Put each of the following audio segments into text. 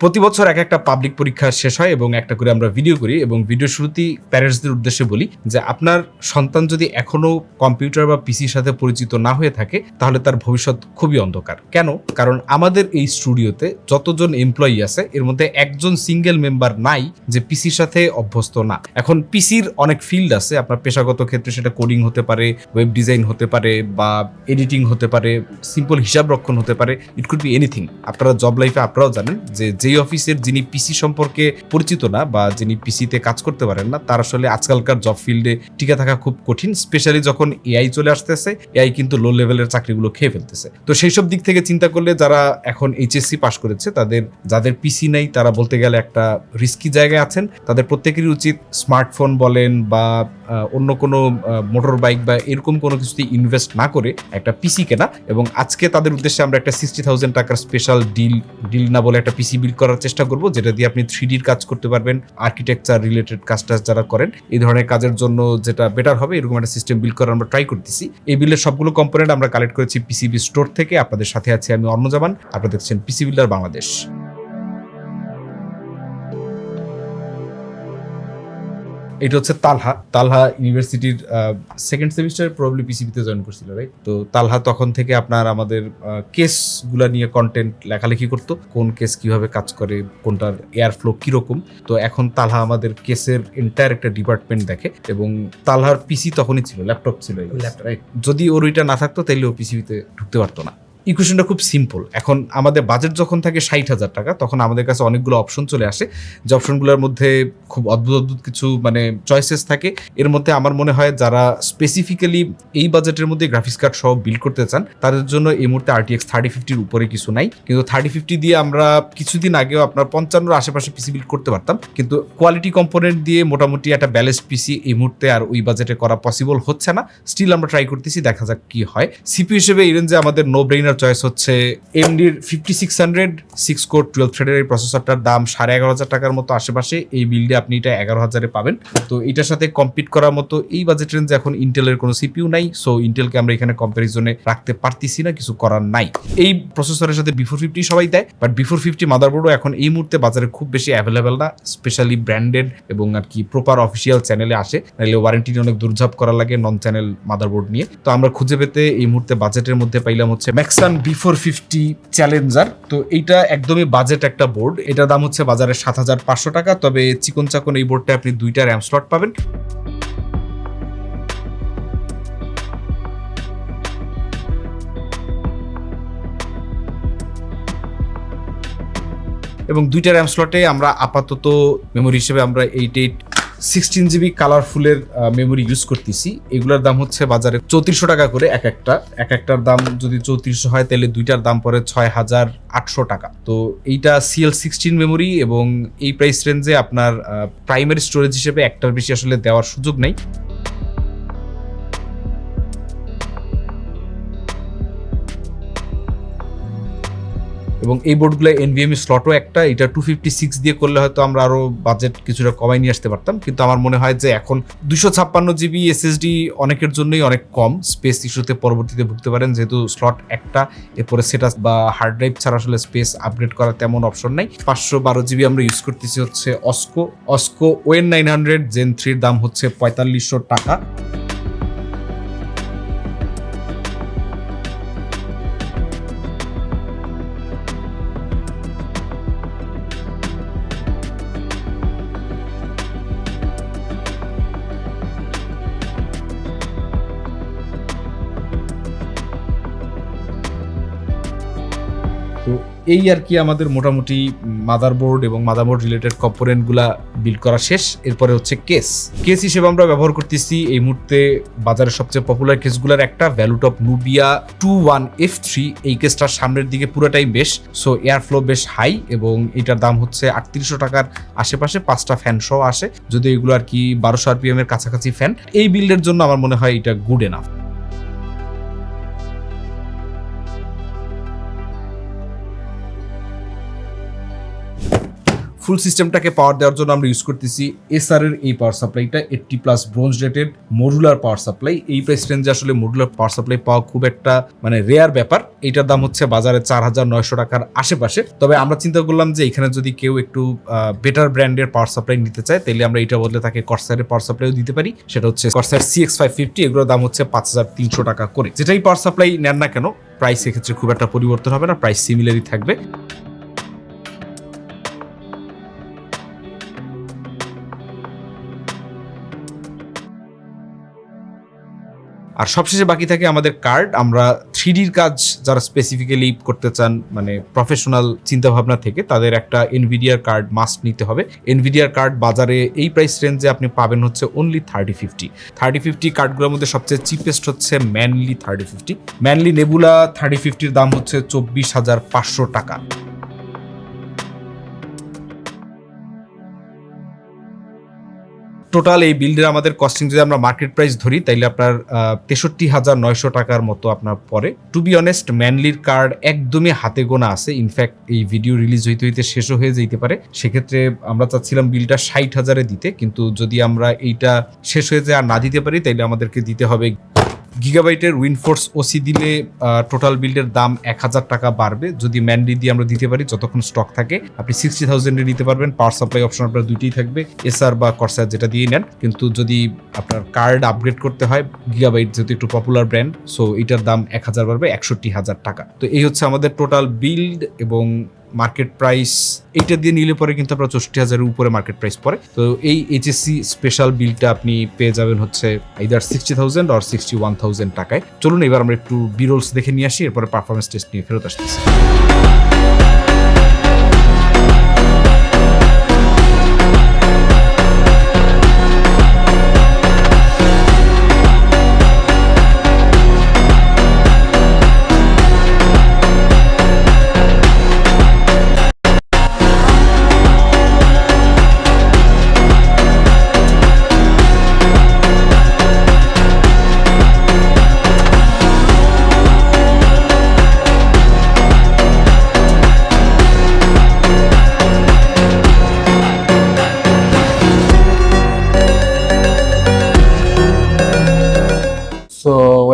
প্রতি বছর এক একটা পাবলিক পরীক্ষা শেষ হয় এবং একটা করে আমরা ভিডিও করি এবং ভিডিও শুরুতেই প্যারেন্টসদের উদ্দেশ্যে বলি যে আপনার সন্তান যদি এখনও কম্পিউটার বা পিসির সাথে পরিচিত না হয়ে থাকে, তাহলে তার ভবিষ্যৎ খুবই অন্ধকার। কেন? কারণ আমাদের এই স্টুডিওতে যতজন এমপ্লয়ি আছে, এর মধ্যে একজন সিঙ্গেল মেম্বার নাই যে পিসির সাথে অভ্যস্ত না। এখন পিসির অনেক ফিল্ড আছে, আপনার পেশাগত ক্ষেত্রে সেটা কোডিং হতে পারে ওয়েব ডিজাইন হতে পারে বা এডিটিং হতে পারে সিম্পল হিসাব রক্ষণ হতে পারে ইট কুড বি এনিথিং আপনারা জব লাইফে আপনারাও জানেন যে যেই অফিসের যিনি পিসি সম্পর্কে পরিচিত না বা যিনি পিসিতে কাজ করতে পারেন না, তার আসলে আজকালকার জব ফিল্ডে টিকে থাকা খুব কঠিন স্পেশালি যখন এআই চলে আসতেছে এআই কিন্তু লো লেভেলের চাকরিগুলো খেয়ে ফেলতেছে। তো সেই সব দিক থেকে চিন্তা করলে যারা এখন এইচএসসি পাশ করেছে, তাদের, যাদের পিসি নেই, তারা বলতে গেলে একটা রিস্কি জায়গায় আছেন। তাদের প্রত্যেকেরই উচিত স্মার্টফোন বলেন বা অন্য কোনো মোটর বাইক বা এরকম কোনো কিছুতে ইনভেস্ট না করে একটা পিসি কেনা। এবং আজকে তাদের উদ্দেশ্যে আমরা একটা সিক্সটি থাউজেন্ড টাকার স্পেশাল ডিল ডিল না বলে একটা পিসি বিল্ড করার চেষ্টা করব, যেটা দিয়ে আপনি থ্রি ডির কাজ করতে পারবেন আর্কিটেকচার রিলেটেড কাজ টাজ যারা করেন, এই ধরনের কাজের জন্য যেটা বেটার হবে, এরকম একটা সিস্টেম বিল্ড করার আমরা ট্রাই করতেছি। এই বিলের সবগুলো কম্পোনেন্ট আমরা কালেক্ট করেছি পিসিবি স্টোর থেকে, আপনাদের সাথে আছি আমি অর্ণজামান, আপনারা দেখছেন পিসি বিল্ডার বাংলাদেশ এটা হচ্ছে তালহা। তালহা ইউনিভার্সিটির সেকেন্ড সেমিস্টারে প্রবলি পিসিবিতে জয়েন করছিল রাইট তো তালহা তখন থেকে আপনার আমাদের কেসগুলো নিয়ে কন্টেন্ট লেখালেখি করতো কোন কেস কীভাবে কাজ করে কোনটার এয়ার ফ্লো কীরকম। তো এখন তালহা আমাদের কেসের এন্টায়ার একটা ডিপার্টমেন্ট দেখে এবং তালহার পিসি তখনই ছিল ল্যাপটপ ছিল রাইট যদি ওর ওইটা না থাকতো তাইলে ও পিসিবিতে ঢুকতে পারতো না। ইকুয়েশনটা খুব সিম্পল এখন আমাদের বাজেট যখন থাকে ষাট হাজার টাকা, তখন আমাদের কাছে অনেকগুলো অপশন চলে আসে। যে অপশনগুলোর মধ্যে খুব অদ্ভুত অদ্ভুত কিছু মানে চয়েসেস থাকে। এর মধ্যে আমার মনে হয় যারা স্পেসিফিক্যালি এই বাজেটের মধ্যে গ্রাফিক্স কার্ড সহ বিল্ড করতে চান, তাদের জন্য এই মুহূর্তে আরটিএক্স থার্টি ফিফটির উপরে কিছু নাই। কিন্তু থার্টি ফিফটি দিয়ে আমরা কিছুদিন আগেও আপনার পঞ্চান্নর আশেপাশে পিসি বিল্ড করতে পারতাম। কিন্তু কোয়ালিটি কম্পোনেন্ট দিয়ে মোটামুটি একটা ব্যালেন্সড পিসি এই মুহূর্তে আর ওই বাজেটে করা পসিবল হচ্ছে না। স্টিল আমরা ট্রাই করতেছি, দেখা যাক কি হয়। সিপি হিসেবে এই রেঞ্জে আমাদের নো ব্রেইনার চয়েস হচ্ছে এমডির fifty six hundred six core twelve থ্রেডের এই প্রসেসরটার দাম সাড়ে এগারো হাজার টাকার মতো আশেপাশে এই বিল্ডে আপনি এটা এগারো হাজারে পাবেন। তো এটার সাথে কম্পিট করার মতো এই বাজেট রেঞ্জে এখন ইন্টেলের কোনো সিপিউ নাই সো ইন্টেলকে আমরা এখানে কম্পারিজনে রাখতে পারতেছি না, কিছু করার নাই। এই প্রসেসরের সাথে বিফোর ফিফটি সবাই দেয় বাট বিফোর ফিফটি মাদারবোর্ডও এখন এই মুহূর্তে বাজারে খুব বেশি অ্যাভেলেবেল না স্পেশালি ব্র্যান্ডেড এবং আর কি প্রপার অফিসিয়াল চ্যানেলে আসে, নাহলে ওয়ারেন্টি অনেক দুর্ঝাপ করা লাগে নন চ্যানেল মাদারবোর্ড নিয়ে। তো আমরা খুঁজে পেতে এই মুহূর্তে বাজেটের মধ্যে পাইলাম হচ্ছে ম্যাক্সান বিফোর ফিফটি চ্যালেঞ্জার তো এইটা একদমই বাজেট একটা বোর্ড এটার দাম হচ্ছে বাজারে সাত হাজার পাঁচশো টাকা, তবে চিকন চাকন এই বোর্ডটা আপনি দুইটা র্যাম স্লট পাবেন। এবং দুইটা র্যাম স্লটে আমরা আপাতত মেমোরি হিসেবে আমরা এইট এইট সিক্সটিন জিবি কালারফুলের মেমোরি ইউজ করতেছি। এগুলোর দাম হচ্ছে বাজারে চৌত্রিশশো টাকা করে এক একটা। এক একটার দাম যদি চৌত্রিশশো হয়, তাহলে দুইটার দাম পড়ে ছয় হাজার আটশো টাকা। তো এইটা সিএল সিক্সটিন মেমোরি এবং এই প্রাইস রেঞ্জে আপনার প্রাইমারি স্টোরেজ হিসেবে একটার বেশি আসলে দেওয়ার সুযোগ নেই। এবং এই বোর্ডগুলো এন এনভিএমই স্লটও একটা, এটা টু ফিফটি সিক্স দিয়ে করলে হয়তো আমরা আরও বাজেট কিছুটা কমাই নিয়ে আসতে পারতাম। কিন্তু আমার মনে হয় যে এখন দুশো ছাপ্পান্ন জিবি এসএসডি অনেকের জন্যই অনেক কম। স্পেস ইস্যুতে পরবর্তীতে ভুগতে পারেন, যেহেতু স্লট একটা, এরপরে সেটা বা হার্ড ড্রাইভ ছাড়া আসলে স্পেস আপগ্রেড করার তেমন অপশন নাই। পাঁচশো বারো জিবি আমরা ইউজ করতেছি হচ্ছে অস্কো অস্কো ওয়েন নাইন হান্ড্রেড জেন থ্রির দাম হচ্ছে পঁয়তাল্লিশশো টাকা। তো এই আর কি আমাদের মোটামুটি মাদারবোর্ড এবং মাদারবোর্ড রিলেটেড কম্পোনেন্টগুলা বিল্ড করা শেষ। এরপরে হচ্ছে কেস কেস হিসেবে আমরা ব্যবহার করতেছি এই মুহূর্তে বাজারের সবচেয়ে পপুলার কেসগুলোর একটা ValueTop Nubia two one F three এই কেসটার সামনের দিকে পুরোটাই বেশ সো এয়ার ফ্লো বেশ হাই এবং এটার দাম হচ্ছে আটত্রিশশো টাকার আশেপাশে পাঁচটা ফ্যান সহ আসে। যদি এগুলো আর কি বারোশো আরপিএম এর কাছাকাছি ফ্যান এই বিল্ডের জন্য আমার মনে হয় এটা গুড এনাফ ফুল সিস্টেমটাকে পাওয়ার দেওয়ার জন্য আমরা ইউজ করতেছি এসআর এর এই power সাপ্লাইটা eighty plus bronze rated modular power supply এই প্রাইস রেঞ্জে আসলে মডুলার পাওয়ার সাপ্লাই পাওয়া খুব একটা মানে রেয়ার ব্যাপার। এটার দাম হচ্ছে বাজারে চার হাজার নয়শো টাকার আশেপাশে। তবে আমরা চিন্তা করলাম যে এখানে যদি কেউ একটু বেটার ব্র্যান্ডের পাওয়ার সাপ্লাই নিতে চায় তাহলে আমরা এটা বদলে তাকে কর্সারের পাওয়ার সাপ্লাইও দিতে পারি। সেটা হচ্ছে Corsair C X five fifty এগুলোর দাম হচ্ছে পাঁচ হাজার তিনশো টাকা করে। যেটাই পাওয়ার সাপ্লাই নেন না কেন প্রাইস এক্ষেত্রে খুব একটা পরিবর্তন হবে না প্রাইস সিমিলারই থাকবে। আর সবশেষে বাকি থাকে আমাদের কার্ড আমরা থ্রিডির কাজ যারা স্পেসিফিক্যালি করতে চান মানে প্রফেশনাল চিন্তাভাবনা থেকে, তাদের একটা এনভিডিয়ার কার্ড মাস্ট নিতে হবে। এনভিডিয়ার কার্ড বাজারে এই প্রাইস রেঞ্জে আপনি পাবেন হচ্ছে only thirty fifty thirty fifty কার্ডগুলোর মধ্যে সবচেয়ে চিপেস্ট হচ্ছে Manli thirty fifty Manli nebula thirty ফিফটির দাম হচ্ছে চব্বিশ হাজার পাঁচশো টাকা। টোটাল এই বিল্ডের আমাদের কস্টিং যদি আমরা মার্কেট প্রাইস ধরি, তাইলে আপনার তেষট্টি হাজার নয়শো টাকার মতো আপনার পরে। টু বি অনেস্ট ম্যানলির কার্ড একদমই হাতে গোনা আছে। ইনফ্যাক্ট এই ভিডিও রিলিজ হইতে হইতে শেষও হয়ে যেতে পারে। সেক্ষেত্রে আমরা চাচ্ছিলাম বিলটা ষাট হাজারে দিতে, কিন্তু যদি আমরা এইটা শেষ হয়ে যায় আর না দিতে পারি, তাইলে আমাদেরকে দিতে হবে। গিগাবাইটের উইনফোর্স ওসি দিলে টোটাল বিল্ডের দাম এক হাজার টাকা বাড়বে। যদি ম্যান্ডি দিয়ে আমরা দিতে পারি, যতক্ষণ স্টক থাকে, আপনি সিক্সটি থাউজেন্ডে নিতে পারবেন। পাওয়ার সাপ্লাই অপশন আপনার দুইটাই থাকবে এসআর বা কর্সার যেটা দিয়ে নেন। কিন্তু যদি আপনার কার্ড আপগ্রেড করতে হয়, গিগাবাইট যেহেতু একটু পপুলার ব্র্যান্ড সো এটার দাম এক হাজার বাড়বে, একষট্টি হাজার টাকা। তো এই হচ্ছে আমাদের টোটাল বিল্ড এবং মার্কেট প্রাইস এইটা দিয়ে নিলে পরে কিন্তু আপনার চৌষট্টি হাজারের উপরে মার্কেট প্রাইস পড়ে। তো এই এইচএসসি স্পেশাল বিলটা আপনি পেয়ে যাবেন হচ্ছে আইদার সিক্সটি থাউজেন্ড আর সিক্সটি ওয়ান থাউজেন্ড টাকায়। চলুন এবার আমরা একটু বিরোলস দেখে নিয়ে আসি, এরপরে পারফরমেন্স টেস্ট নিয়ে ফেরত আসতেছি।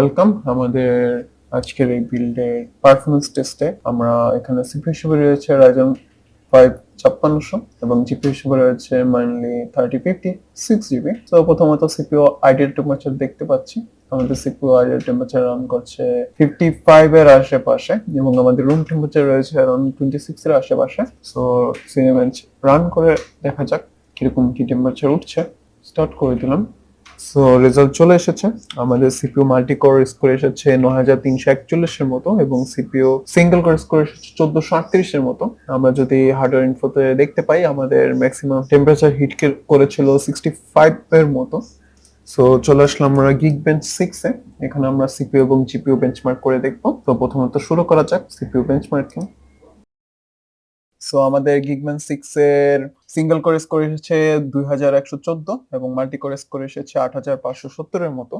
ওয়েলকাম আমাদের আজকের এই বিল্ডের পারফরমেন্স টেস্টে আমরা এখানে সিপি হিসেবে রয়েছে রাইজন ফাইভ ছাপ্পান্নশো এবং জিপি হিসেবে রয়েছে mainly thirty fifty six GB তো প্রথমত সিপিও আইডিয়াল টেম্পারেচার দেখতে পাচ্ছি। আমাদের সিপিও আইডিয়াল টেম্পারেচার রান করছে ফিফটি ফাইভ এর আশেপাশে এবং আমাদের রুম টেম্পারেচার রয়েছে অ্যারাউন্ড টোয়েন্টি সিক্স এর আশেপাশে। সো সিনেমেন্ট রান করে দেখা যাক কীরকম কি টেম্পারেচার উঠছে। স্টার্ট করে দিলাম। সো রেজাল্ট চলে এসেছে। আমাদের সিপিইউ মাল্টি কোর স্কোর এসেছে নয় হাজার তিনশো একচল্লিশের মতো এবং সিপিইউ সিঙ্গেল কোর স্কোর এসেছে চোদ্দশো আটত্রিশের মতো। আমরা যদি হার্ডওয়্যার ইনফোতে দেখতে পাই, আমাদের ম্যাক্সিমাম টেম্পারেচার হিট করেছিল সিক্সটি ফাইভ এর মতো। সো চলে আসলাম আমরা গিগ বেঞ্চ সিক্সে এখানে আমরা সিপিও এবং জিপিইউ বেঞ্চমার্ক করে দেখব। তো প্রথমত শুরু করা যাক সিপিইউ বেঞ্চমার্কিং সো আমাদের গিগম্যান সিক্স এর সিঙ্গেল কোর স্কোর এসেছে দুই হাজার একশো চোদ্দ এবং মাল্টি কোর স্কোর এসেছে আট হাজার পাঁচশো সত্তরের মতো।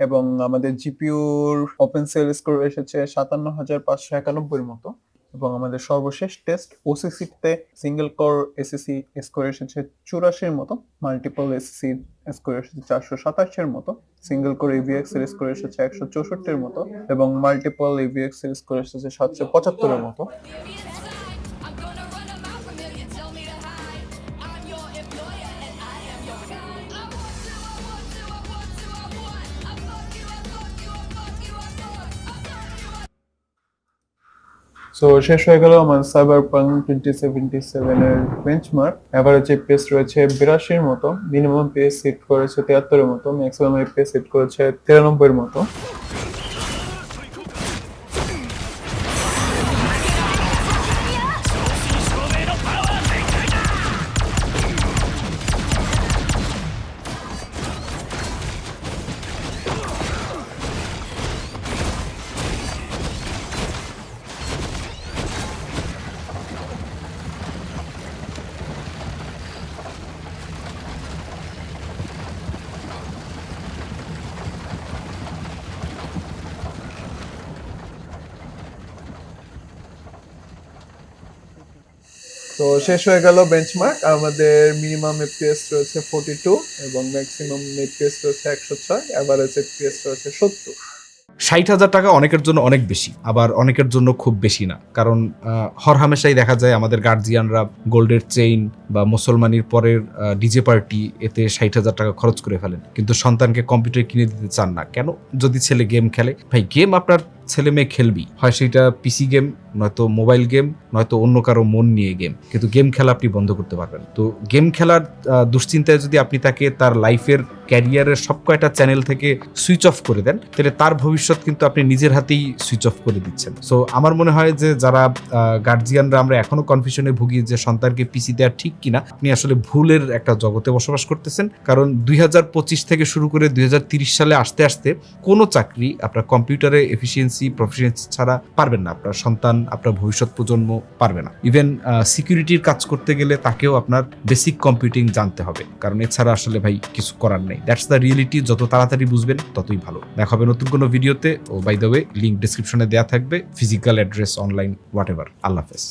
এবং আমাদের জিপিউর ওপেন সেল স্কোর এসেছে সাতান্ন হাজার পাঁচশো একানব্বইয়ের মতো। এবং আমাদের সর্বশেষ টেস্ট ওসিসিতে সিঙ্গেল কোর এসএসসি স্কোর এসেছে চুরাশির মতো মাল্টিপল এসএসসি স্কোর এসেছে চারশো সাতাশের মতো। সিঙ্গেল কোর ইভিএক্স এর স্কোর এসেছে একশো চৌষট্টির মতো এবং মাল্টিপল ইভিএক্স এর স্কোর এসেছে সাতশো পঁচাত্তরের মতো। সো শেষ হয়ে গেল আমার সাইবার পাং টোয়েন্টি সেভেন্টি সেভেনের বেঞ্চমার্ক হচ্ছে পেস রয়েছে বিরাশির মতো মিনিমাম পেস সেট করেছে তিয়াত্তরের মতো ম্যাক্সিমাম পেস সেট করেছে তিরানব্বইয়ের মতো। তো শেষ হয়ে গেল বেঞ্চমার্ক আমাদের মিনিমাম এফপিএস রয়েছে ফোর্টি টু এবং ম্যাক্সিমাম এফপিএস রয়েছে একশো ছয় অ্যাভারেজ এফপিএস রয়েছে সত্তর। ষাট হাজার টাকা অনেকের জন্য অনেক বেশি আবার অনেকের জন্য খুব বেশি না। কারণ আহ, হর হামেশাই দেখা যায় আমাদের গার্জিয়ানরা গোল্ডের চেইন বা মুসলমানির পরের ডিজে পার্টি এতে ষাট হাজার টাকা খরচ করে ফেলেন। কিন্তু সন্তানকে কম্পিউটার কিনে দিতে চান না। কেন? যদি ছেলে গেম খেলে। ভাই গেম আপনার ছেলে মেয়ে খেলবি, হয় সেটা পিসি গেম নয়তো মোবাইল গেম নয়তো অন্য কারও মন নিয়ে গেম কিন্তু গেম খেলা আপনি বন্ধ করতে পারবেন। তো গেম খেলার দুশ্চিন্তায় যদি আপনি তাকে তার লাইফের ক্যারিয়ারের সব কয়টা চ্যানেল থেকে সুইচ অফ করে দেন, তাহলে তার ভবিষ্যৎ কিন্তু আপনি নিজের হাতেই সুইচ অফ করে দিচ্ছেন। সো আমার মনে হয় যে যারা গার্জিয়ানরা আমরা এখনও কনফিউশনে ভুগি যে সন্তানকে পিসি দেওয়া ঠিক কিনা, আপনি আসলে ভুলের একটা জগতে বসবাস করতেছেন। কারণ দুই হাজার পঁচিশ থেকে শুরু করে দুই সালে আসতে আসতে কোনো চাকরি আপনার কম্পিউটারে এফিসিয়েন্সি প্রফিসিয়েন্সি ছাড়া পারবেন না। আপনার সন্তান, আপনার ভবিষ্যৎ প্রজন্ম পারবে না। ইভেন সিকিউরিটির কাজ করতে গেলে তাকেও আপনার বেসিক কম্পিউটিং জানতে হবে। কারণ এছাড়া আসলে ভাই কিছু করার নেই। দ্যাটস দ্য রিয়েলিটি যত তাড়াতাড়ি বুঝবেন, ততই ভালো। দেখা হবে নতুন কোনো ভিডিওতে। ও বাই দ্য ওয়ে লিঙ্ক ডিসক্রিপশনে দেওয়া থাকবে। Physical address online whatever আল্লাহ হাফেজ।